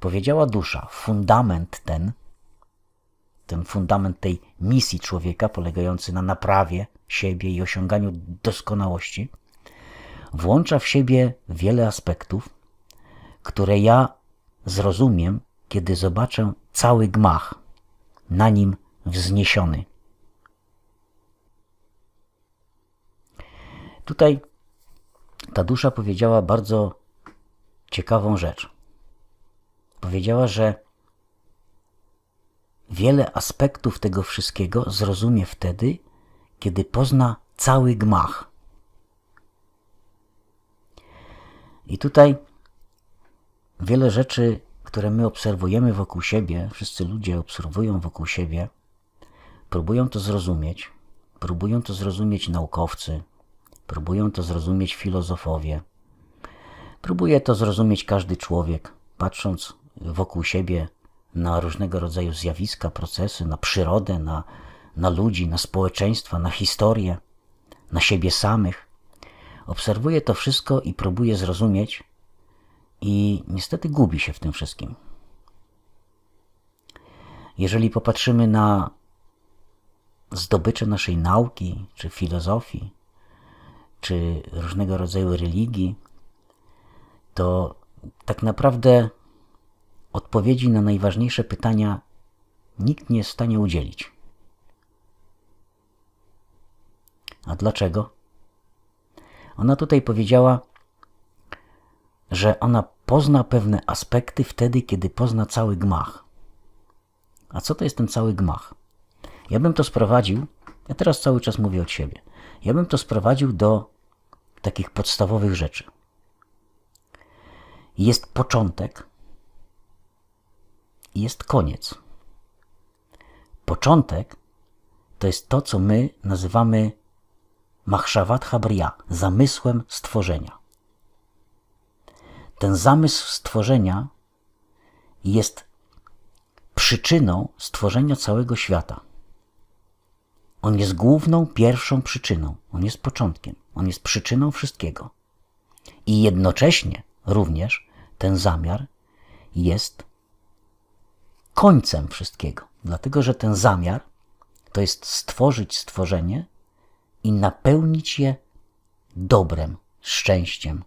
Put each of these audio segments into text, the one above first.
Powiedziała dusza, fundament ten, ten fundament tej misji człowieka, polegający na naprawie siebie i osiąganiu doskonałości, włącza w siebie wiele aspektów, które ja zrozumiem, kiedy zobaczę cały gmach na nim wzniesiony. Tutaj ta dusza powiedziała bardzo ciekawą rzecz. Powiedziała, że wiele aspektów tego wszystkiego zrozumie wtedy, kiedy pozna cały gmach. I tutaj wiele rzeczy, które my obserwujemy wokół siebie, wszyscy ludzie obserwują wokół siebie, próbują to zrozumieć, próbują to zrozumieć naukowcy, próbują to zrozumieć filozofowie, próbuje to zrozumieć każdy człowiek, patrząc wokół siebie na różnego rodzaju zjawiska, procesy, na przyrodę, na, na ludzi, na społeczeństwa, na historię, na siebie samych. Obserwuje to wszystko i próbuje zrozumieć, i niestety gubi się w tym wszystkim. Jeżeli popatrzymy na zdobycze naszej nauki, czy filozofii, czy różnego rodzaju religii, to tak naprawdę odpowiedzi na najważniejsze pytania nikt nie jest w stanie udzielić. A dlaczego? Ona tutaj powiedziała, że ona pozna pewne aspekty wtedy, kiedy pozna cały gmach. A co to jest ten cały gmach? Ja bym to sprowadził, ja teraz cały czas mówię od siebie, ja bym to sprowadził do takich podstawowych rzeczy. Jest początek jest koniec. Początek to jest to, co my nazywamy Mahshavat Habriya, zamysłem stworzenia. Ten zamysł stworzenia jest przyczyną stworzenia całego świata. On jest główną, pierwszą przyczyną. On jest początkiem. On jest przyczyną wszystkiego. I jednocześnie również ten zamiar jest końcem wszystkiego. Dlatego, że ten zamiar to jest stworzyć stworzenie i napełnić je dobrem, szczęściem,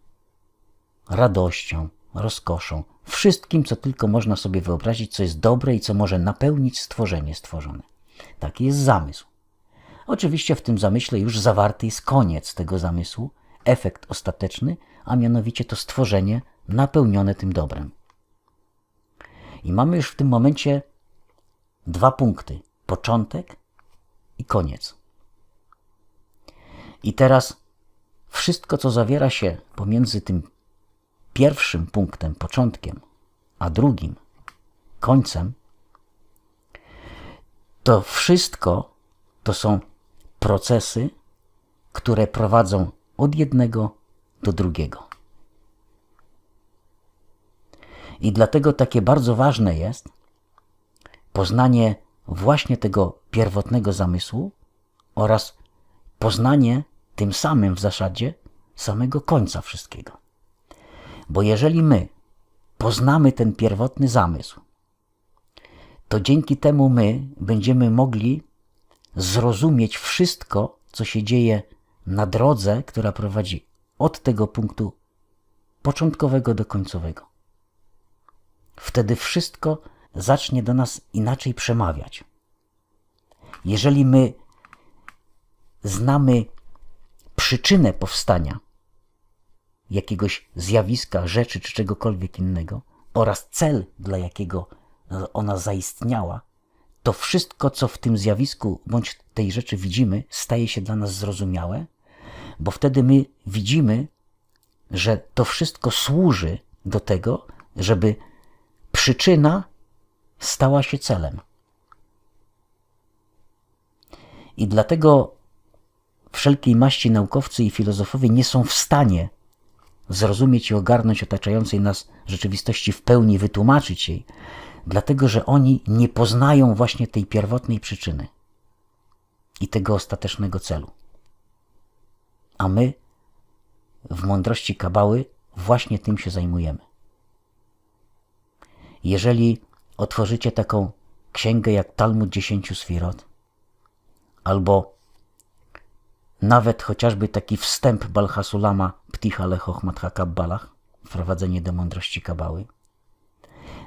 radością, rozkoszą, wszystkim, co tylko można sobie wyobrazić, co jest dobre i co może napełnić stworzenie stworzone. Taki jest zamysł. Oczywiście w tym zamyśle już zawarty jest koniec tego zamysłu, efekt ostateczny, a mianowicie to stworzenie napełnione tym dobrem. I mamy już w tym momencie dwa punkty: początek i koniec. I teraz wszystko, co zawiera się pomiędzy tym pierwszym punktem, początkiem, a drugim, końcem, to wszystko to są procesy, które prowadzą od jednego do drugiego. I dlatego takie bardzo ważne jest poznanie właśnie tego pierwotnego zamysłu oraz poznanie tym samym w zasadzie samego końca wszystkiego. Bo jeżeli my poznamy ten pierwotny zamysł, to dzięki temu my będziemy mogli zrozumieć wszystko, co się dzieje na drodze, która prowadzi od tego punktu początkowego do końcowego. Wtedy wszystko zacznie do nas inaczej przemawiać. Jeżeli my znamy przyczynę powstania jakiegoś zjawiska, rzeczy czy czegokolwiek innego oraz cel, dla jakiego ona zaistniała, to wszystko, co w tym zjawisku bądź tej rzeczy widzimy, staje się dla nas zrozumiałe, bo wtedy my widzimy, że to wszystko służy do tego, żeby przyczyna stała się celem. I dlatego wszelkiej maści naukowcy i filozofowie nie są w stanie zrozumieć i ogarnąć otaczającej nas rzeczywistości w pełni, wytłumaczyć jej, dlatego że oni nie poznają właśnie tej pierwotnej przyczyny i tego ostatecznego celu. A my w mądrości Kabały właśnie tym się zajmujemy. Jeżeli otworzycie taką księgę jak Talmud Dziesięciu Sfirot, albo nawet chociażby taki wstęp Balhasulama Pticha Lechochmat HaKabbalach, wprowadzenie do mądrości Kabały,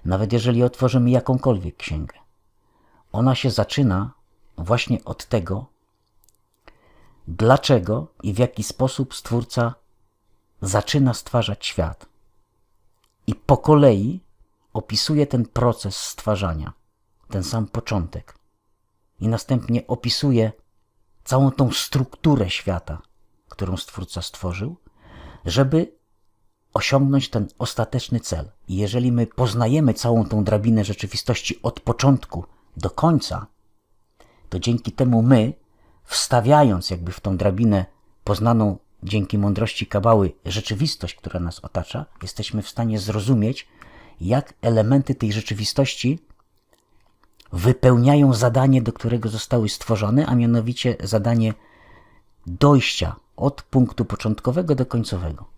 nawet jeżeli otworzymy jakąkolwiek księgę, ona się zaczyna właśnie od tego, dlaczego i w jaki sposób Stwórca zaczyna stwarzać świat. I po kolei opisuje ten proces stwarzania, ten sam początek. I następnie opisuje całą tą strukturę świata, którą Stwórca stworzył, żeby osiągnąć ten ostateczny cel. I jeżeli my poznajemy całą tą drabinę rzeczywistości od początku do końca, to dzięki temu my, wstawiając jakby w tą drabinę poznaną dzięki mądrości kabały rzeczywistość, która nas otacza, jesteśmy w stanie zrozumieć, jak elementy tej rzeczywistości wypełniają zadanie, do którego zostały stworzone, a mianowicie zadanie dojścia od punktu początkowego do końcowego.